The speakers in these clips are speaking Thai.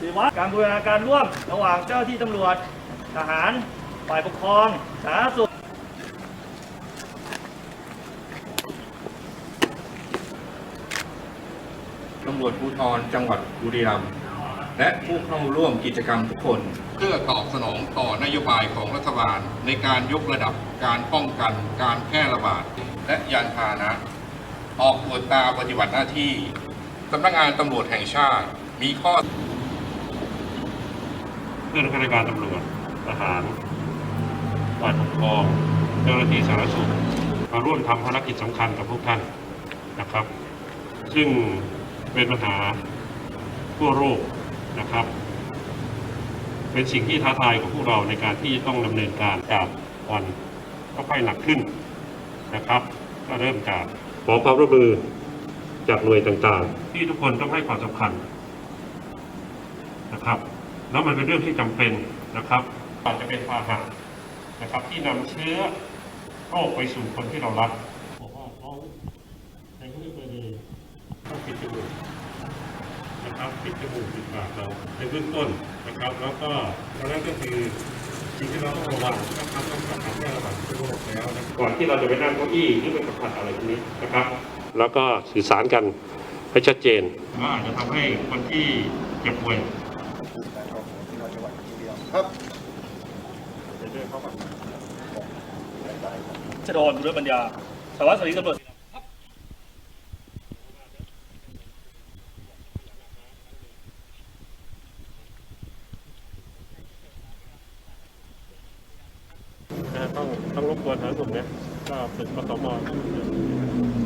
ฏิวัติการบูรณาการร่วม ระหว่างเจ้าหน้าที่ตำรวจ ทหาร ฝ่ายปกครอง สาธารณสุขตำรวจภูธรจังหวัดบุรีรัมย์และผู้เข้าร่วมกิจกรรมทุกคน เพื่อตอบสนองต่อนโยบายของรัฐบาล ในการยกระดับการป้องกันการแพร่ระบาด และยานพาหนะ ออกตรวจตาปฏิบัติหน้าที่ สำนักงานตำรวจแห่งชาติ มีข้อเพื่อนข้าราชการตำรวจทหารฝ่ายปกครองเจ้าหน้าที่สาธารณสุขมาร่วมทำภารกิจสำคัญกับพวกท่านนะครับ ซึ่งเป็นปัญหาทั่วโลกนะครับ เป็นสิ่งที่ท้าทายของพวกเราในการที่ต้องดำเนินการจากวันก็ค่อยหนักขึ้นนะครับ ก็เริ่มจากขอความร่วมมือ จากหน่วยต่างๆ ที่ทุกคนต้องให้ความสำคัญนะครับ แล้วมันเป็นเรื่องที่จำเป็นนะครับอาจจะเป็นพาหะนะครับ ที่นำเชื้อโรคไปสู่คนที่เรารักบอกว่าเขาในเขาเรียกว่าดีต้องปิดจมูกนะครับปิดจมูกปิดปากเราในเบื้องต้นนะครับ แล้วก็ตอนนั้นก็คือสิ่งที่เราต้องระวังนะครับต้องป้องกันแพร่ระบาดของโรคแล้วนะก่อนที่เราจะไปนั่งเก้าอี้หรือไปสัมผัสอะไรพวกนี้นะครับ แล้วก็สื่อสารกันให้ชัดเจนว่าอาจจะทำให้คนที่เจ็บป่วยชโดนบุรปัญญาสารวัตรสวัสดีตำรวจนะต้องต้องรบกวนทางผมเนี่ยก็ฝึกปตมเห็นนะ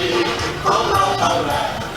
all right.